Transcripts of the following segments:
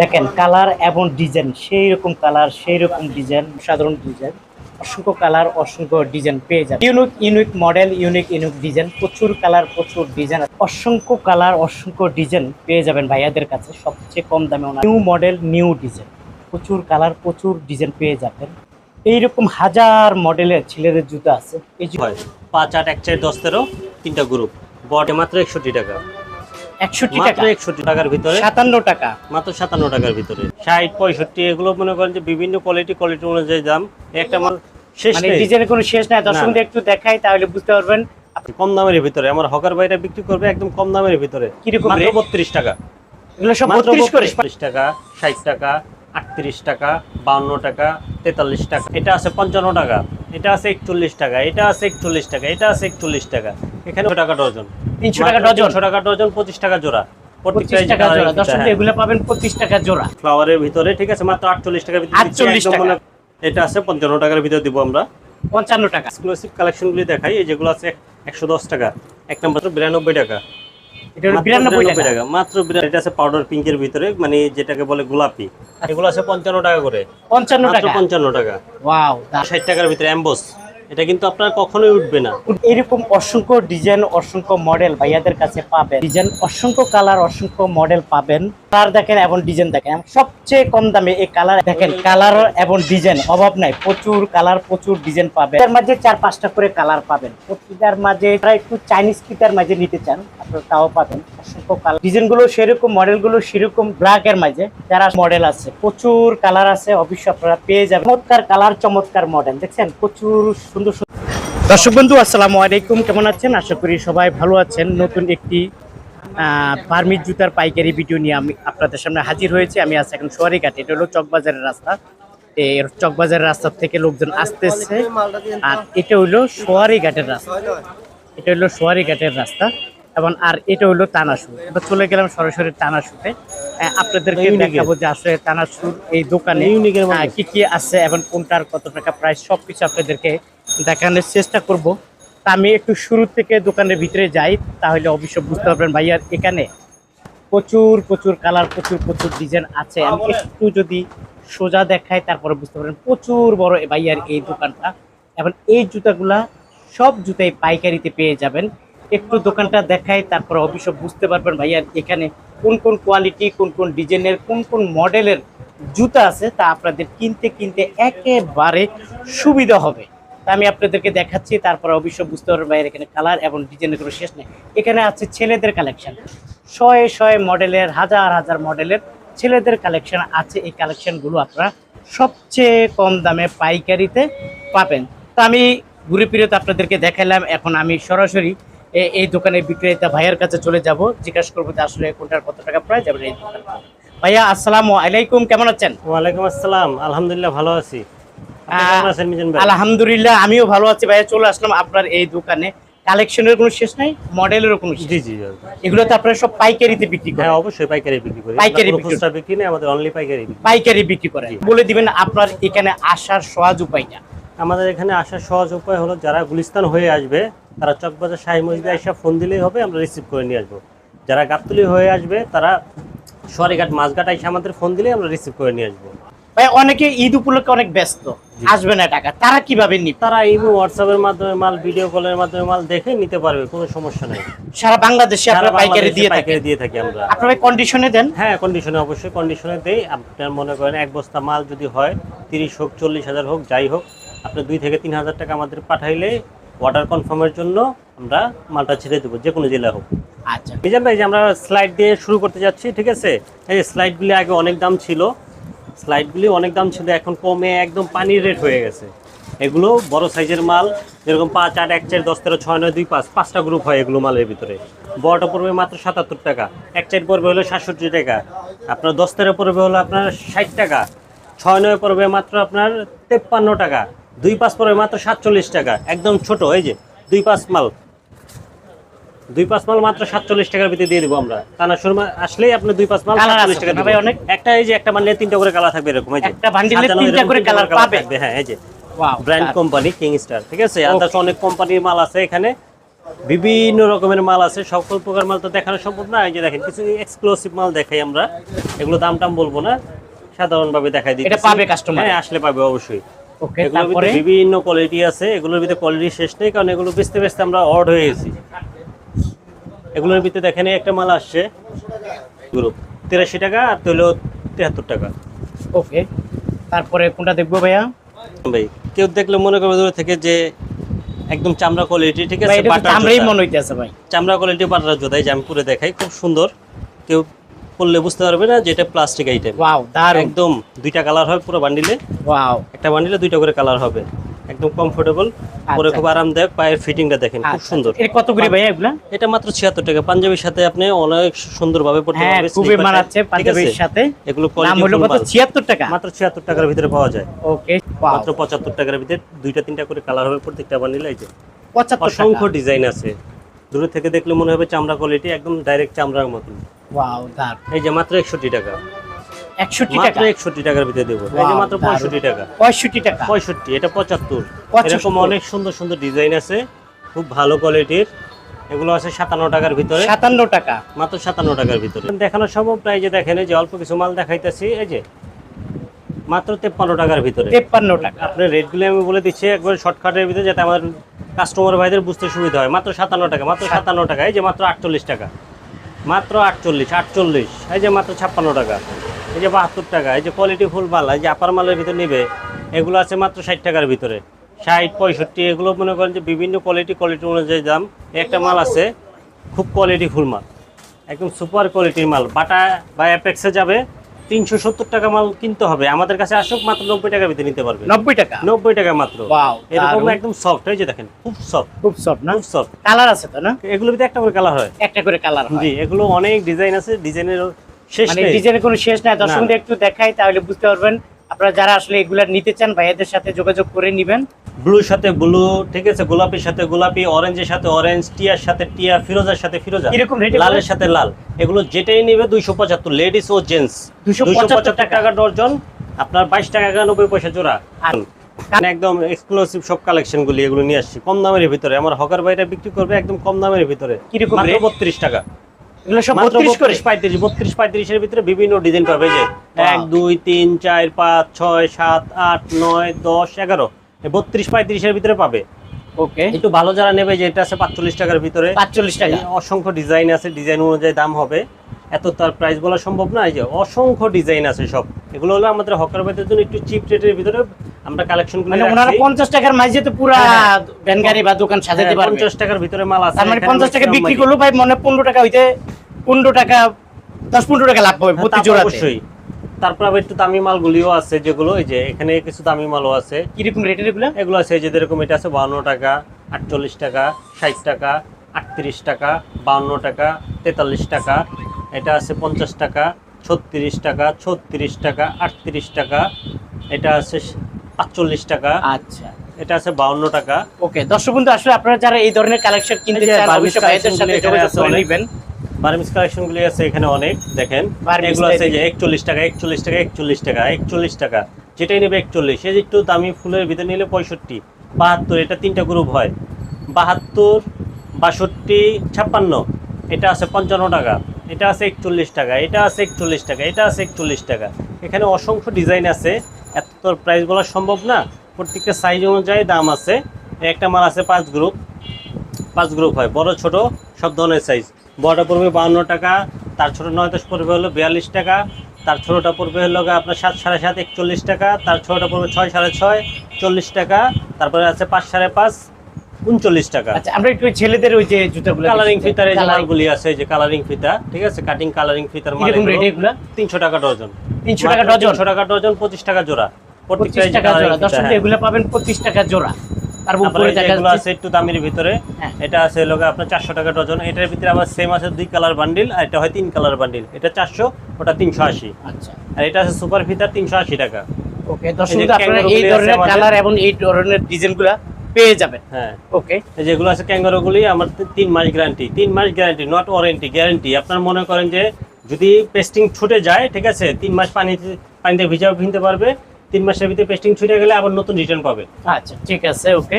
দেখেন, কালার এবং ডিজাইন, সেই রকম কালার, সেই রকম ডিজাইন, সাধারণ ডিজাইন, অসংখ্য কালার, অসংখ্য ডিজাইন পেয়ে যাবেন। Unique unique model, unique unique design, প্রচুর কালার, প্রচুর ডিজাইন অসংখ্য কালার, অসংখ্য ডিজাইন পেয়ে যাবেন ভাইয়াদের কাছে, সবচেয়ে কম দামে নিউ মডেল, নিউ ডিজাইন, প্রচুর কালার, প্রচুর ডিজাইন পেয়ে যাবেন। এইরকম হাজার মডেলের ছেলেদের জুতো আছে। এই পাঁচ, আট, এক, চার, দশ, তেরো, তিনটা গ্রুপ বটে মাত্র একষট্টি টাকা। একষট্টি টাকা। একষট্টি টাকার ভিতরে? সাতান্ন টাকা। মাত্র সাতান্ন টাকার ভিতরে। ষাট পঁয়ষট্টি এগুলো মনে করেন যে বিভিন্ন কোয়ালিটি কোয়ালিটি অনুযায়ী দাম। একটা আমার শেষ মানে ডিজাইনের কোনো শেষ নাই। দর্শক একটু দেখাই তাহলে বুঝতে পারবেন। কম দামের ভিতরে। আমার হকার বাইরে বিক্রি করবে একদম কম দামের ভিতরে। কীরকম টাকা। এগুলো সব বত্রিশ টাকা ষাট টাকা। আটত্রিশ টাকা বাউন্ন টাকা তেতাল্লিশ টাকা। এটা আছে পঞ্চান্ন টাকা এটা আছে একচল্লিশ টাকা এটা আছে একচল্লিশ টাকা এটা আছে একচল্লিশ টাকা। এখানে টাকা ডজন। তিনশো টাকা ডজন? তিনশো টাকা ডজন পঁচিশ টাকা জোড়া। পঁচিশ টাকা জোড়া। দর্শক। এগুলো পাবেন পঁচিশ টাকা জোড়া। ফ্লাওয়ারের ভিতরে ঠিক আছে মাত্র আটচল্লিশ টাকার ভিতরে 48 টাকা। এটা আছে পঞ্চান্ন টাকার ভিতরে দিব আমরা। পঞ্চান্ন টাকা। এক্সক্লুসিভ কালেকশনগুলি দেখাই এই যেগুলো আছে একশো দশ টাকা। এক নম্বর বিরানব্বই টাকা। এটা হলো মাত্র বিরানব্বই 92 টাকা। মাত্র এটা আছে পাউডার পিঙ্কের ভিতরে মানে যেটাকে বলে গোলাপি। এগুলো আছে পঞ্চান্ন টাকা করে। টাকা। পঞ্চান্ন টাকা। ওয়াও ষাট টাকার ভিতরে অ্যাম্বোস এটা কিন্তু আপনার কখনোই উঠবে না। এরকম অসংখ্য ডিজাইন অসংখ্য মডেল ভাইয়াদের কাছে পাবেন। ডিজাইন অসংখ্য কালার অসংখ্য মডেল পাবেন। কালার দেখেন এবং ডিজাইন দেখেন। সবচেয়ে কম দামে এই কালার দেখেন, কালার এবং ডিজাইন অভাব নাই। প্রচুর কালার, প্রচুর ডিজাইন পাবেন। এর মাঝে চার পাঁচটা করে কালার পাবেন। প্রতিটার মাঝে যারা একটু চাইনিজ কিটার মাঝে নিতে চান, আপনারা তাও পাবেন। অসংখ্য কালার। ডিজাইনগুলো সেরকম মডেলগুলো সেরকম ব্ল্যাক এর মাঝে যারা মডেল আছে। প্রচুর কালার আছে, অবশ্যই আপনারা পেয়ে যাবেন। চমৎকার কালার, চমৎকার মডেল দেখছেন? প্রচুর সুন্দর সুন্দর দর্শক বন্ধু, আসসালামু আলাইকুম। কেমন আছেন? আশা করি সবাই ভালো আছেন। নতুন একটি ফার্মির জুতার পাইকারি ভিডিও নিয়ে আমি আপনাদের সামনে হাজির হয়েছে। আমি আছি এখন সোয়ারিঘাট। এটা হলো চকবাজারের রাস্তা। এই চকবাজারের রাস্তা থেকে লোকজন আসতেছে। আর এটা হলো সোয়ারিঘাটের রাস্তা। এটা হলো সোয়ারিঘাটের রাস্তা। এবং আর এটা হলো তানাসুর। এবার চলে গেলাম সরাসরি তানাসুতে আহ, আপনাদেরকে দেখাবো যে আসলে তানাসুর এই দোকানে এর কি কি আছে এবং কোনটার কত টাকা প্রাইস সবকিছু আপনাদেরকে দেখানোর চেষ্টা করব। তা আমি একটু শুরু থেকে দোকানের ভিতরে যাই তাহলে অবশ্যই বুঝতে পারবেন ভাইয়ার এখানে প্রচুর প্রচুর কালার প্রচুর প্রচুর ডিজাইন আছে। আমি একটু যদি সোজা দেখাই তারপরে বুঝতে পারবেন প্রচুর বড় ভাইয়ার এই দোকানটা। এখন এই জুতাগুলা সব জুতাই পাইকারিতে পেয়ে যাবেন। একটু দোকানটা দেখাই তারপরে অবশ্যই বুঝতে পারবেন ভাইয়ার এখানে কোন কোন কোয়ালিটি কোন কোন ডিজাইনের কোন কোন মডেলের জুতা আছে তা আপনাদের কিনতে কিনতে একেবারে সুবিধা হবে। আমি আপনাদেরকে দেখাচ্ছি, তারপরে অবশ্যই বুঝতে পারবেন এখানে কালার এবং ডিজাইনের কোনো শেষ নেই। এখানে আছে ছেলেদের কালেকশন শয়ে শয়ে মডেলের হাজার হাজার মডেলের ছেলেদের কালেকশন আছে। এই কালেকশনগুলো আপনারা সবচেয়ে কম দামে পাইকারিতে পাবেন। তো আমি ঘুরে ফিরে তো আপনাদেরকে দেখালাম এখন আমি সরাসরি এই দোকানের বিক্রেতা ভাইয়ের কাছে চলে যাব। জিজ্ঞাসা করব যে আসলে কোনটার কত টাকা প্রায় যাবে এই ভাইয়া, আসসালামু আলাইকুম। কেমন আছেন? ওয়ালাইকুম আসসালাম। আলহামদুলিল্লাহ ভালো আছি। আলহামদুলিল্লাহ আমিও ভালো আছি ভাইয়া। চলে আসলাম আপনার এই দোকানে। কালেকশনের কোনো শেষ নাই? মডেলেরও কোনো জি জি। এগুলো তো আপনারা সব পাইকারিতে বিক্রি করেন? হ্যাঁ অবশ্যই পাইকারি বিক্রি করি। পাইকারি বিক্রি খুচরা বিক্রি নেই আমাদের অনলি পাইকারি পাইকারি বিক্রি করেন। বলে দিবেন আপনার এখানে আসার সহজ উপায়টা আমাদের এখানে আসার সহজ উপায় হলো যারা গুলিস্তান হয়ে আসবে তারা চকবাজার শাহী মসজিদে এসে ফোন দিলেই হবে আমরা রিসিভ করে নিয়ে আসব। যারা গাবতলি হয়ে আসবে তারা সোয়ারিঘাট মাছঘাট এসে আমাদের ফোন দিলেই আমরা রিসিভ করে নিয়ে আসব। ভাই অনেকে ঈদ উপলক্ষে অনেক ব্যস্ত আসবে না টাকা তারা কীভাবে নিবে? তারা ইমো হোয়াটসঅ্যাপের মাধ্যমে মাল ভিডিও কলের মাধ্যমে মাল দেখে নিতে পারবে কোনো সমস্যা নেই। সারা বাংলাদেশে আপনারা পাইকারি দিয়ে পাইকারি দিয়ে থাকি আমরা। আপনারা কন্ডিশনে দেন। হ্যাঁ কন্ডিশনে অবশ্যই কন্ডিশনে দেই। আপনার মনে করেন এক বস্তা মাল যদি হয় তিরিশ হোক চল্লিশ হাজার হোক যাই হোক আপনার দুই থেকে তিন হাজার টাকা আমাদের পাঠাইলে অর্ডার কনফার্মের জন্য আমরা মালটা ছেড়ে দেবো যে কোনো জেলা হোক। আচ্ছা। মিজান ভাই যে আমরা স্লাইড দিয়ে শুরু করতে যাচ্ছি ঠিক আছে? এই স্লাইডগুলি আগে অনেক দাম ছিল স্লাইডগুলি অনেক দাম ছিল, এখন কমে একদম পানির রেট হয়ে গেছে। এগুলো বড় সাইজের মাল, যেরকম পাঁচ, আট, এক, চার, দশ, তেরো, ছয়, নয়, দুই, পাঁচ, পাঁচটা গ্রুপ হয় এগুলো মালের ভিতরে। বড়টা পড়বে মাত্র সাতাত্তর টাকা, এক চার পড়বে হলো সাতষট্টি টাকা। আপনার দশ, তেরো পড়বে হলো আপনার ষাট টাকা, ছয়, নয় পড়বে মাত্র আপনার তেপ্পান্ন টাকা, দুই, পাঁচ পড়বে মাত্র সাতচল্লিশ টাকা, একদম ছোট, এই যে দুই, পাঁচ মাল। দুই পাঁচ মাল মাত্র সাতচল্লিশ টাকার ভিতরে দিয়ে দেবো আমরা। টানা শর্মা আসলেই আপনি দুই পাঁচ মাল 47 টাকা ভাই অনেক? একটা এই যে একটা মাল নিয়ে তিনটা করে কালার থাকবে এরকম এই যে। একটা bundle তিনটা করে colour পাবে? হ্যাঁ এই যে। ব্র্যান্ড কোম্পানি কিং স্টার ঠিক আছে? আদার্স অনেক কোম্পানির মাল আছে এখানে। বিভিন্ন রকমের মাল আছে সকল প্রকার মাল তো দেখানো সম্ভব না। এই যে দেখেন কিছু এক্সক্লুসিভ মাল দেখাই আমরা। এগুলো দাম টাম বলব না। সাধারণভাবে দেখাই দিই এটা পাবে customer? হ্যাঁ আসলে পাবে অবশ্যই। এগুলোর ভিতরে বিভিন্ন কোয়ালিটি আছে। এগুলোর ভিতরে কোয়ালিটি শেষ নেই কারণ এগুলো বেচতে বেচতে আমরা অড হয়ে গেছি। এগুলোর ভিতরে দেখেন একটা মাল আসছে। এগুলো তিরাশি টাকা আর হলো তিয়াত্তর টাকা। ওকে তারপরে কোনটা দেখব ভাইয়া? ভাই কেউ দেখলে মনে করবে দূর থেকে যে একদম চামড়া কোয়ালিটি ঠিক আছে? চামড়াই মনে হইতেছে ভাই। চামড়া কোয়ালিটি বাটার জোতাই যে আমি পুরে দেখাই খুব সুন্দর। কেউ পরলে বুঝতে পারবে না যে এটা প্লাস্টিক আইটেম ওয়াও একদম দুইটা কালার হবে পুরো বান্ডিলে ওয়াও। একটা বান্ডিলে দুইটা করে কালার হবে। একদম কমফোর্টেবল পরে আচ্ছা। খুব আরামদায়ক পায়ের ফিটিংটা দেখেন খুব আচ্ছা, সুন্দর। কত করে ভাইয়া এগুলা? এটা মাত্র ছিয়াত্তর টাকা। পাঞ্জাবির সাথে আপনি অনেক সুন্দরভাবে পড়তে হ্যাঁ পারবেন খুবই মানাচ্ছে পাঞ্জাবির সাথে। এগুলো নাম কোয়ালিটি হলো কত? ছিয়াত্তর টাকা? মাত্র ছিয়াত্তর টাকার ভিতরে পাওয়া যায়। ওকে মাত্র পঁচাত্তর টাকার ভিতরে দুইটা তিনটা করে কালার হবে প্রত্যেকটা বান্ডিলে এই যে। পঁচাত্তর অসংখ্য ডিজাইন আছে। দূরে থেকে দেখলে মনে হবে চামড়া কোয়ালিটি একদম ডাইরেক্ট চামড়ার মতন। ওয়াও এই যে মাত্র একষট্টি টাকা। একষট্টি টাকা। একষট্টি টাকার ভিতরে দেবো। এই যে Wow, মাত্র পঁয়ষট্টি টাকা। পঁয়ষট্টি টাকা। পঁয়ষট্টি এটা পঁচাত্তর। এরকম অনেক সুন্দর সুন্দর ডিজাইন আছে। খুব ভালো কোয়ালিটির। এগুলো আছে সাতান্ন টাকার ভিতরে। সাতান্ন টাকা। মাত্র সাতান্ন টাকার ভিতরে। দেখানো সম্ভব প্রায় যে দেখেন যে অল্প কিছু মাল দেখাইতেছি এই যে মাত্র তেপ্পান্ন টাকার ভিতরে। তেপ্পান্ন টাকা। আপনার রেটগুলো আমি বলে দিচ্ছি একবার শর্টকাটের ভিতরে যাতে আমার কাস্টমার ভাইদের বুঝতে সুবিধা হয়। মাত্র সাতান্ন টাকা মাত্র সাতান্ন টাকা এই যে মাত্র আটচল্লিশ টাকা। মাত্র আটচল্লিশ আটচল্লিশ এই যে মাত্র ছাপ্পান্ন টাকা। এই যে বাহাত্তর টাকা এই যে কোয়ালিটি ফুল মাল এই যে আপার মালের ভিতরে নেবে এগুলো আছে মাত্র ষাট টাকার ভিতরে। ষাট পঁয়ষট্টি এগুলো মনে করেন যে বিভিন্ন কোয়ালিটি কোয়ালিটি অনুযায়ী দাম। একটা মাল আছে খুব কোয়ালিটি ফুল মাল একদম সুপার কোয়ালিটির মাল। বাটা বা অ্যাপেক্সে যাবে তিনশো সত্তর টাকা মাল কিনতে হবে। আমাদের কাছে আসুক মাত্র নব্বই টাকার ভিতরে নিতে পারবে। নব্বই টাকা? নব্বই টাকা মাত্র। এরকম একদম সফট এই যে দেখেন খুব সফট খুব সফট না? খুব সফট কালার আছে তো না? এগুলোর ভিতরে একটা করে কালার হয়। একটা করে কালার জি এগুলো অনেক ডিজাইন আছে ডিজাইনের মানে ডিজাইনের কোনো শেষ নাই। দর্শক একটু দেখাই তাহলে বুঝতে পারবেন। আপনারা যারা আসলে এগুলা নিতে চান ভাইয়াদের সাথে যোগাযোগ করে নিবেন। ব্লুর সাথে ব্লু ঠিক আছে? গোলাপির সাথে গোলাপি অরেঞ্জের সাথে অরেঞ্জ টিয়ার সাথে টিয়া ফিরোজার সাথে ফিরোজা। কীরকম লালের সাথে লাল। এগুলো যেটাই নেবে দুইশো পঁচাত্তর লেডিস ও জেন্টস। 275 টাকা। টাকা ডর্জন আপনার বাইশ টাকা একানব্বই পয়সা জোড়া। মানে একদম এক্সক্লুসিভ সব কালেকশনগুলি এগুলো নিয়ে আসছি। কম দামের ভিতরে। আমার হকার বাইরে বিক্রি করবে একদম কম দামের ভিতরে। কীরকম বত্রিশ টাকা। এগুলো সব করে। ভিতরে বিভিন্ন ডিজাইন পাবে যে Wow. এক দুই তিন চার পাঁচ ছয় সাত আট নয় দশ এগারো। এই বত্রিশ পঁয়ত্রিশের ভিতরে পাবে। ওকে একটু ভালো যারা নেবে যেটা আছে পাঁচচল্লিশ টাকার ভিতরে। টাকা। অসংখ্য ডিজাইন আছে ডিজাইন অনুযায়ী দাম হবে। এত তার প্রাইস বলা সম্ভব না এই যে অসংখ্য ডিজাইন আছে সব। এগুলো হলো আমাদের হকার বাইদের জন্য একটু চিপ রেটের ভিতরে আমরা কালেকশন মানে ওনারা পঞ্চাশ টাকার মাঝে তো পুরা হ্যাঁ, ভ্যান গাড়ি বা দোকান সাজাতে পারবে। পঞ্চাশ টাকার ভিতরে মাল আছে। মানে এখানে পঞ্চাশ টাকা বিক্রি করল ভাই মনে পনেরো টাকা হইতে পনেরো টাকা দশ পনেরো টাকা লাভ হবে হ্যাঁ, প্রতি জোড়াতে। অবশ্যই। তারপর আবার একটু দামি মালগুলিও আছে যেগুলো এই যে এখানে কিছু দামি মালও আছে। কীরকম রেটের এগুলো? এগুলো আছে যে যেরকম এটা আছে বাউন্ন টাকা আটচল্লিশ টাকা ষাট টাকা আটত্রিশ টাকা বাউন্ন টাকা তেতাল্লিশ টাকা এটা আছে পঞ্চাশ টাকা ছত্রিশ টাকা ছত্রিশ টাকা আটত্রিশ টাকা এটা আছে আটচল্লিশ টাকা আচ্ছা। এটা আছে বাউন্ন টাকা। ওকে দর্শক বন্ধু আসলে আপনারা যারা এই ধরনের কালেকশন কিনতে চান অবশ্যই ভাইদের সাথে যোগাযোগ আছে করে নেবেন। বার্মিস কালেকশনগুলি আছে এখানে অনেক দেখেন। এগুলো আছে যে একচল্লিশ টাকা একচল্লিশ টাকা একচল্লিশ টাকা একচল্লিশ টাকা। যেটাই নেবে একচল্লিশ। এই একটু দামি ফুলের ভিতরে নিলে পঁয়ষট্টি বাহাত্তর এটা তিনটা গ্রুপ হয়। বাহাত্তর বাষট্টি ছাপ্পান্ন এটা আছে পঞ্চান্ন টাকা। এটা আছে একচল্লিশ টাকা, এটা আছে একচল্লিশ টাকা, এটা আছে একচল্লিশ টাকা। এখানে অসংখ্য ডিজাইন আছে এত তোর প্রাইস বলা সম্ভব না, প্রত্যেকটা সাইজ অনুযায়ী দাম আছে। একটা মাল আছে পাঁচ গ্রুপ পাঁচ গ্রুপ হয়, বড়, ছোট, সব ধরনের সাইজ বড়টা পড়বে বাউন্ন টাকা, তার ছোট নয় দশ পড়বে হলো বিয়াল্লিশ টাকা, তার ছোটটা পড়বে হলো আপনার সাত, সাড়ে সাত, একচল্লিশ টাকা, তার ছোটটা পড়বে ছয়, সাড়ে ছয়, চল্লিশ টাকা, তারপরে আছে পাঁচ, সাড়ে পাঁচ উনচল্লিশ টাকা। আচ্ছা আমরা একটু ছেলেদের ওই যে জুতাগুলো কালারিং ফিতার এই মালগুলি আছে যে কালারিং ফিতা ঠিক আছে? কাটিং কালারিং ফিতার মাল এগুলো? তিনশো টাকা ডজন। 300 টাকা ডজন? তিনশো টাকা ডজন পঁচিশ টাকা জোড়া। পঁচিশ টাকা জোড়া। দর্শক হ্যাঁ। এগুলো পাবেন পঁচিশ টাকা জোড়া। তার উপরে এগুলো আছে একটু দামের ভিতরে। হ্যাঁ। এটা আছে লোক আপনার চারশো টাকা ডজন। এটার ভিতরে আবার সেম আছে দুই কালার বান্ডিল আর এটা হয় তিন কালার বান্ডিল এটা চারশো ওটা তিনশো আশি। আচ্ছা। আর এটা আছে সুপার ফিতার তিনশো আশি টাকা। ওকে দর্শক এই আপনারা এই ধরনের। কালার এবং এই ধরনের ডিজাইনগুলো পেয়ে যাবেন হ্যাঁ। ওকে যেগুলো আছে ক্যাঙ্গারোগুলি আমার তিন মাস গ্যারান্টি তিন মাস গ্যারান্টি নট ওয়ারেন্টি গ্যারান্টি আপনার মনে করেন যে যদি পেস্টিং ছুটে যায় ঠিক আছে তিন মাস পানিতে পানিতে ভিজাও ভিনতে পারবে তিন মাসের ভিতরে পেস্টিং ছুটে গেলে আবার নতুন রিটার্ন পাবে। আচ্ছা ঠিক আছে ওকে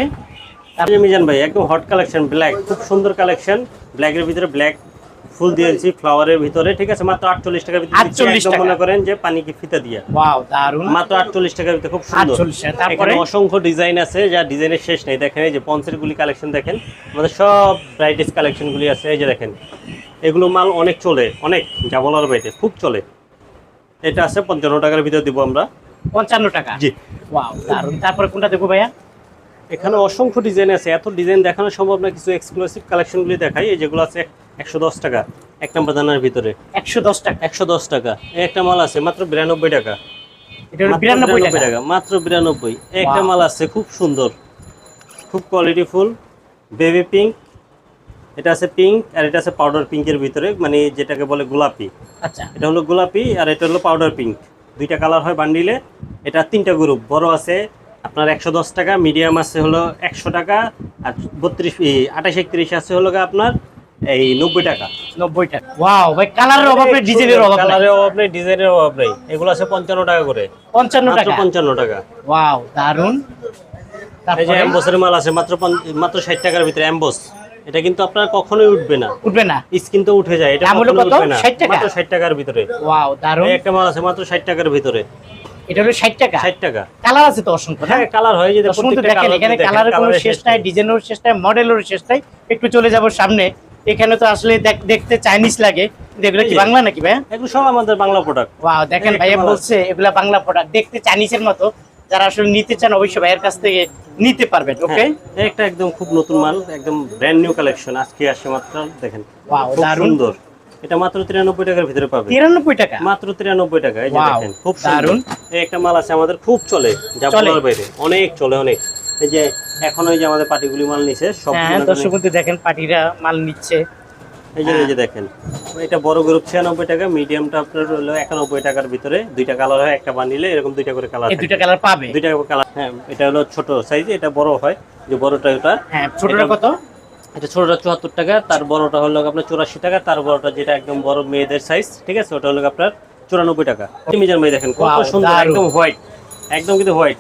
আপনি মিজান ভাই একদম হট কালেকশন ব্ল্যাক খুব সুন্দর কালেকশন ব্ল্যাকের ভিতরে ব্ল্যাক ফুল দিয়েছি ফ্লাওয়ারের ভিতরে ঠিক আছে? মাত্র আটচল্লিশ টাকার ভিতরে 48 টাকা। মনে করেন যে পানি কি ফিতা দিয়া। ওয়াও দারুণ মাত্র আটচল্লিশ টাকার ভিতরে খুব সুন্দর। 48 টাকা। তারপরে? অসংখ্য ডিজাইন আছে যা ডিজাইনের শেষ নেই। দেখেন এই যে পঞ্চের গুলি কালেকশন দেখেন আমাদের সব ব্রাইটেস্ট কালেকশন গুলি আছে। এই যে দেখেন এগুলো মাল অনেক চলে অনেক যা বলার বাইরে খুব চলে। এটা আছে পঞ্চান্ন টাকার ভিতরে দিব আমরা। পঞ্চান্ন টাকা? জি। ওয়াও দারুণ তারপরে কোনটা দেখব ভাইয়া? এখানে অসংখ্য ডিজাইন আছে। এত ডিজাইন দেখানো সম্ভব না কিছু এক্সক্লুসিভ কালেকশনগুলি দেখাই। এই যেগুলো আছে একশো দশ টাকা। এক নম্বর দানার ভিতরে। একশো দশ টাকা। একশো দশ টাকা। একটা মাল আছে মাত্র বিরানব্বই টাকা। বিরানব্বই টাকা। মাত্র বিরানব্বই। একটা মাল আছে খুব সুন্দর। খুব বেবি পিঙ্ক এটা আছে পিঙ্ক আর এটা আছে পাউডার পিঙ্কের ভিতরে মানে যেটাকে বলে গোলাপি। আচ্ছা। এটা হলো গোলাপি আর এটা হলো পাউডার পিঙ্ক দুইটা কালার হয় বান্ডিলে এটা তিনটা গ্রুপ বড় আছে আপনার একশো দশ টাকা মিডিয়াম আছে হলো একশো টাকা আর বত্রিশ আঠাশ একত্রিশ আছে হলো আপনার এই নব্বই টাকা। নব্বই টাকা। ওয়াও ভাই কালারের অভাব নেই ডিজাইনের অভাব নেই। কালারের অভাব নেই ডিজাইনের অভাব নেই। এগুলো আছে পঞ্চান্ন টাকা করে। পঞ্চান্ন মাত্র টাকা? পঞ্চান্ন টাকা। ওয়াও দারুণ এই যে তারপরে? মাল আছে মাত্র মাত্র ষাট টাকার ভিতরে অ্যাম্বস এটা কিন্তু আপনার কখনোই উঠবে না। উঠবে না? স্কিন তো উঠে যায় এটা? উঠবে না। 60? মাত্র ষাট টাকার ভিতরে। ওয়াও দারুণ এই একটা মাল আছে মাত্র ষাট টাকার ভিতরে। এটা হলো ষাট টাকা? ষাট টাকা। কালার আছে তো অসংখ্য হ্যাঁ কালার হয়ে দর্শক বন্ধু দেখেন এখানে কালারের কোনো শেষ নাই। ডিজাইনের শেষ নাই মডেলের শেষ নাই। একটু চলে যাব সামনে। এখানে তো আসলে দেখতে চাইনিজ লাগে। এগুলো কি বাংলা নাকি ভাই এগুলো সব আমাদের বাংলা প্রোডাক্ট ওয়াও দেখেন ভাইয়া বলছে এগুলা বাংলা প্রোডাক্ট দেখতে চাইনিজের মতো। যারা আসলে নিতে চান অবশ্যই ভাইয়ের কাছ থেকে নিতে পারবেন ওকে হ্যাঁ, একটা একদম খুব নতুন মাল একদম ব্র্যান্ড নিউ কালেকশন আজকে আসে মাত্র দেখেন। ওয়াও দারুণ সুন্দর। এটা মাত্র তিরানব্বই টাকার ভিতরে পাবে তিরানব্বই টাকা? মাত্র তিরানব্বই টাকা এই যে দেখেন খুব দারুণ। দারুণ এই একটা মাল আছে আমাদের খুব চলে যা বলার বাইরে। অনেক চলে অনেক। এই যে এখন ওই যে আমাদের পাটিগুলি মাল নিছে সব হ্যাঁ দর্শক দেখেন পার্টিরা মাল নিচ্ছে। এই যে এই যে দেখেন এটা বড় গ্রুপ ছিয়ানব্বই টাকা মিডিয়ামটা আপনার হলো একানব্বই টাকার ভিতরে দুইটা কালার হয় একটা বানিলে এরকম দুইটা করে কালার এই দুইটা কালার পাবে? দুইটা কালার হ্যাঁ এটা হলো ছোট সাইজ এটা বড় হয় যে বড়টা ওটা। হ্যাঁ ছোটটা কত? এটা ছোটটা চুয়াত্তর টাকা তার বড়টা হলো আপনার চুরাশি টাকা তার বড়টা যেটা একদম বড় মেয়েদের সাইজ ঠিক আছে ওটা হলো আপনার চুরানব্বই টাকা। মিজান ভাই দেখেন কত সুন্দর একদম হোয়াইট একদম কিন্তু হোয়াইট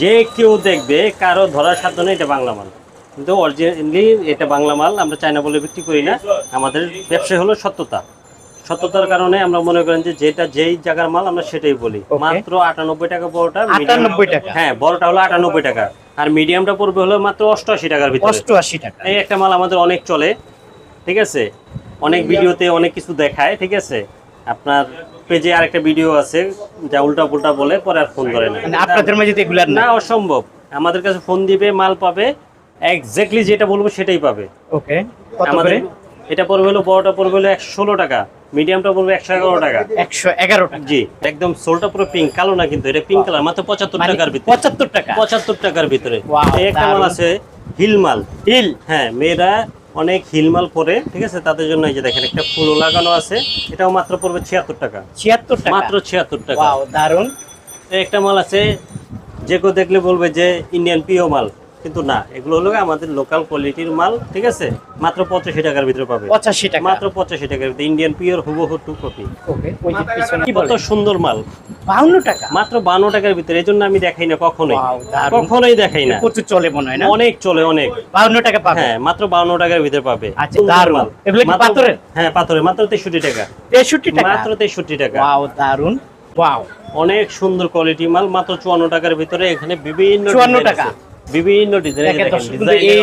যে কেউ দেখবে কারও ধরার সাধ্য নেই এটা বাংলা মাল। কিন্তু অরিজিনালি এটা বাংলা মাল আমরা চায়না বলে বিক্রি করি না। আমাদের ব্যবসা হলো সত্যতা। সত্যতার কারণে আমরা মনে করেন যে যেটা যেই জায়গার মাল আমরা সেটাই বলি। মাত্র আটানব্বই টাকা বড়টা 98 টাকা। হ্যাঁ বড়টা হলো আটানব্বই টাকা। আর মিডিয়ামটা পড়বে হলো মাত্র অষ্টআশি টাকার ভিতরে। অষ্টআশি টাকা। এই একটা মাল আমাদের অনেক চলে ঠিক আছে? অনেক ভিডিওতে অনেক কিছু দেখায় ঠিক আছে? আপনার পেজে আরেকটা ভিডিও আছে যা উল্টা পুল্টা বলে পরে আর ফোন করে না। মানে আপনাদের মাঝে তো না? অসম্ভব। আমাদের কাছে ফোন দিবে মাল পাবে এক্স্যাক্টলি যেটা বলব সেটাই পাবে। ওকে আমাদের এটা পড়বে হলো বড়টা পড়বে হলো একশো ষোলো টাকা মিডিয়ামটা পড়বে একশো এগারো টাকা। একশো এগারো জি একদম সোলটা পুরো পিঙ্ক কালো না কিন্তু এটা পিঙ্ক কালার মাত্র পঁচাত্তর মানে টাকার ভিতরে। পঁচাত্তর টাকা? পঁচাত্তর টাকার ভিতরে। এই একটা মাল আছে হিল মাল। হিল? হ্যাঁ মেয়েরা অনেক হিলমাল পরে ঠিক আছে? তাদের জন্য এই যে দেখেন একটা ফুলও লাগানো আছে। এটাও মাত্র পড়বে ছিয়াত্তর টাকা। ছিয়াত্তর টাকা। মাত্র ছিয়াত্তর টাকা। দারুণ একটা মাল আছে যে কেউ দেখলে বলবে যে ইন্ডিয়ান পিও মাল। কিন্তু না এগুলো হলো আমাদের লোকাল কোয়ালিটির মাল ঠিক আছে? মাত্র পঁচাশি টাকার ভিতরে পাবে। পঁচাশি টাকা। মাত্র পঁচাশি টাকার ভিতরে ইন্ডিয়ান পিওর হুবহু টু কপি কি কত সুন্দর মাল। বাউন্ন টাকা। মাত্র বান্ন টাকার ভিতরে এই জন্য আমি দেখাই না কখনোই। কখনোই দেখাই না। প্রচুর চলে মনে হয় না? অনেক চলে অনেক। বাউন্ন টাকা পাবে। হ্যাঁ মাত্র বান্ন টাকার ভিতরে পাবে। আচ্ছা, মাল। এগুলো কি পাথরের? হ্যাঁ পাথরের। মাত্র তেষট্টি টাকা। তেষট্টি টাকা? মাত্র তেষট্টি টাকা। ওয়াও দারুণ ওয়াও অনেক সুন্দর কোয়ালিটি মাল মাত্র চুয়ান্ন টাকার ভিতরে এখানে বিভিন্ন 54 design টাকা। বিভিন্ন ডিজাইন দেখেন দর্শক বন্ধু, এই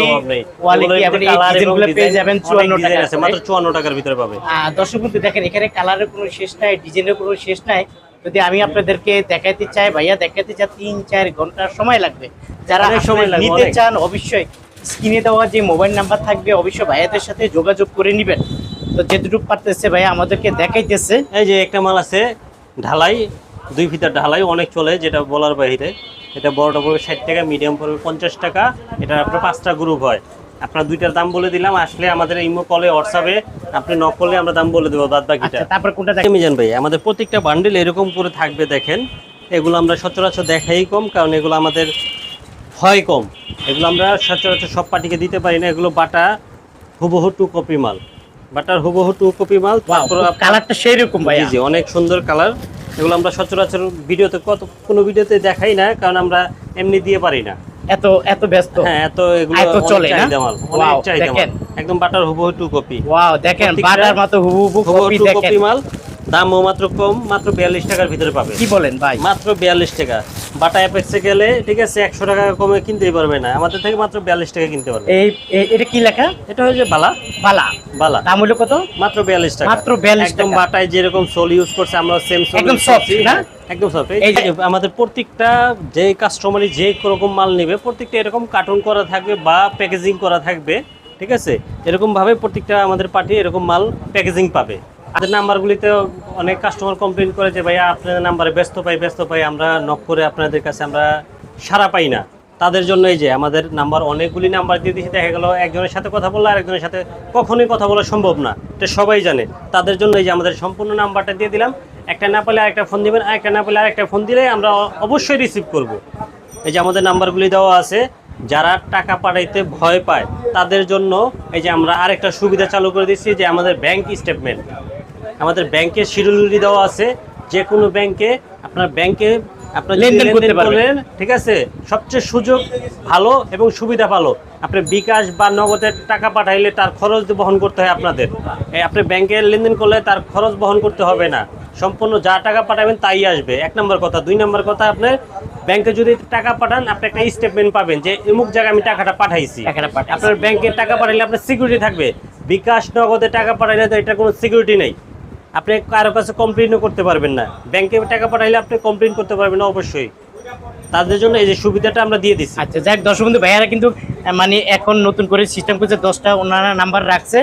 quality এবং এই ডিজাইনগুলো পেয়ে যাবেন 54 টাকা আছে করে। মাত্র চুয়ান্ন টাকার ভিতরে পাবে। দর্শক বন্ধু দেখেন এখানে কালারের কোনো শেষ নাই ডিজাইনের কোনো শেষ নাই। যদি আমি আপনাদেরকে দেখাইতে চাই ভাইয়া দেখাইতে চাই তিন চার ঘণ্টার সময় লাগবে। যারা সময় নিতে চান অবশ্যই স্ক্রিনে দেওয়া যে মোবাইল নাম্বার থাকবে অবশ্যই ভাইয়াদের সাথে যোগাযোগ করে নেবেন। তো যেটুকু পারতেছে ভাইয়া আমাদেরকে দেখাইতেছে। এই যে একটা মাল আছে ঢালাই দুই ফিতার ঢালাই অনেক চলে যেটা বলার বাইরে। এটা বড়টা পড়বে ষাট টাকা মিডিয়াম পড়বে পঞ্চাশ টাকা। এটা আপনার পাঁচটা গ্রুপ হয়। আপনার দুইটার দাম বলে দিলাম আসলে আমাদের ইমো কলে হোয়াটসঅ্যাপে আপনি নক করলে আমরা দাম বলে দেবো বাদ বাকিটা। আচ্ছা তারপর কোনটা দেখ মিজান ভাই আমাদের প্রত্যেকটা বান্ডেল এরকম করে থাকবে দেখেন। এগুলো আমরা সচরাচর দেখাই কম কারণ এগুলো আমাদের হয় কম। এগুলো আমরা সচরাচর সব পার্টিকে দিতে পারি না এগুলো বাটা হুবহু টু কপি মাল। বাটার হুবহু টু কপি মাল কালারটা সেই রকম জি ভাইয়া। জি অনেক সুন্দর কালার এগুলো আমরা সচরাচর ভিডিওতে কত কোনো ভিডিওতে দেখাই না কারণ আমরা এমনি দিয়ে পারি না। এত এত ব্যস্ত? হ্যাঁ এত এগুলো এত চলে না? অনেক চাহিদা মাল। দেখেন। একদম বাটার হুবহু টু কপি ওয়াও দেখেন বাটার মতো হুবহু কপি দেখেন। কপি মাল। দামও মাত্র কম মাত্র বিয়াল্লিশ টাকার ভিতরে পাবে কি বলেন ভাই? মাত্র বিয়াল্লিশ টাকা। বাটা অ্যাপেক্সে গেলে ঠিক আছে একশো টাকা কমে কিনতেই পারবে না। আমাদের থেকে মাত্র বিয়াল্লিশ টাকা কিনতে পারবে। এই এটা কি লেখা? এটা হচ্ছে বালা। বালা। বালা। দাম হলো কত? মাত্র বিয়াল্লিশ টাকা। মাত্র 42 একদম টাকা। বাটায় যেরকম সোল ইউজ করছে আমরা সেম সোল একদম না? একদম সফট এই যে- আমাদের প্রত্যেকটা যে কাস্টমারই যে রকম মাল নেবে প্রত্যেকটা এরকম কার্টুন করা থাকবে বা প্যাকেজিং করা থাকবে ঠিক আছে? এরকম ভাবে প্রত্যেকটা আমাদের পার্টি এরকম মাল প্যাকেজিং পাবে। আমাদের নাম্বারগুলিতে অনেক কাস্টমার কমপ্লেন করে যে, ভাইয়া, আপনাদের নাম্বারে ব্যস্ত পাই ব্যস্ত পাই, আমরা নক করে আপনাদের কাছে আমরা সারা পাই না। তাদের জন্য এই যে, আমাদের নাম্বার অনেকগুলি নাম্বার দিয়ে দিয়েছি, দেখা গেল একজনের সাথে কথা বলল, আরেকজনের সাথে কখনোই কথা বলা সম্ভব না। এটা সবাই জানে। তাদের জন্য এই যে, আমাদের সম্পূর্ণ নাম্বারটা দিয়ে দিলাম। একটা না পেলে আরেকটা ফোন দিবেন, আরেকটা না পেলে আরেকটা ফোন দিলে আমরা অবশ্যই রিসিভ করব। এই যে, আমাদের নাম্বারগুলি দেওয়া আছে। যারা টাকা পাঠাইতে ভয় পায়, তাদের জন্য এই যে, আমরা আরেকটা সুবিধা চালু করে দিচ্ছি যে, আমাদের ব্যাংক স্টেটমেন্ট আমাদের ব্যাংকের শিডিউলটি দেওয়া আছে। যে কোনো ব্যাংকে আপনার ব্যাংকে আপনার লেনদেন করতে পারবেন। ঠিক আছে? সবচেয়ে সুযোগ ভালো এবং সুবিধা ভালো। আপনি বিকাশ বা নগদের টাকা পাঠাইলে তার খরচ বহন করতে হয় আপনাদের। আপনি ব্যাংকে লেনদেন করলে তার খরচ বহন করতে হবে না। সম্পূর্ণ যা টাকা পাঠাবেন তাই আসবে। এক নম্বর কথা। দুই নম্বর কথা আপনার ব্যাংকে যদি টাকা পাঠান আপনি একটা স্টেটমেন্ট পাবেন যে অমুক জায়গায় আমি টাকাটা পাঠাইছি। টাকাটা পাঠাইছি। আপনার ব্যাংকে টাকা পাঠাইলে আপনার সিকিউরিটি থাকবে। বিকাশ নগদে টাকা পাঠাইলে তো এটা কোনো সিকিউরিটি নেই। আপনি কারও কাছে কমপ্লেনও করতে পারবেন না। ব্যাংকে টাকা পাঠাইলে আপনি কমপ্লেন করতে পারবেন না অবশ্যই। তাদের জন্য এই যে সুবিধাটা আমরা দিয়ে দিচ্ছি আচ্ছা যাক দর্শক বন্ধু ভাইয়ারা কিন্তু মানে এখন নতুন করে সিস্টেম করছে দশটা ওনারা নাম্বার রাখছে।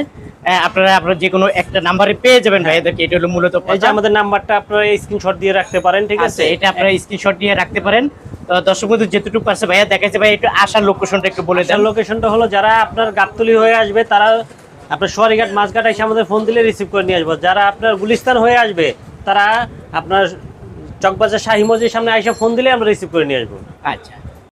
আপনারা আপনারা যে কোনো একটা নাম্বারে পেয়ে যাবেন ভাইয়াদেরকে এটা হলো মূলত এই যে আমাদের নাম্বারটা আপনারা স্ক্রিনশট দিয়ে রাখতে পারেন ঠিক আচ্ছা আছে? এটা আপনারা স্ক্রিনশট নিয়ে রাখতে পারেন। তো দর্শক বন্ধু যেটুকু পারছে ভাইয়া দেখাচ্ছে ভাই একটু আসার লোকেশনটা একটু বলে দেন। লোকেশনটা হলো যারা আপনার গাবতলি হয়ে আসবে তারা আপনার সোয়ারিঘাট মাছঘাট এসে আমাদের ফোন দিলে রিসিভ করে নিয়ে আসব। যারা আপনার গুলিস্তান হয়ে আসবে, তারা আপনার চকবাজার শাহি মসজিদের সামনে এসে ফোন দিলে আমরা রিসিভ করে নিয়ে আসব। আচ্ছা।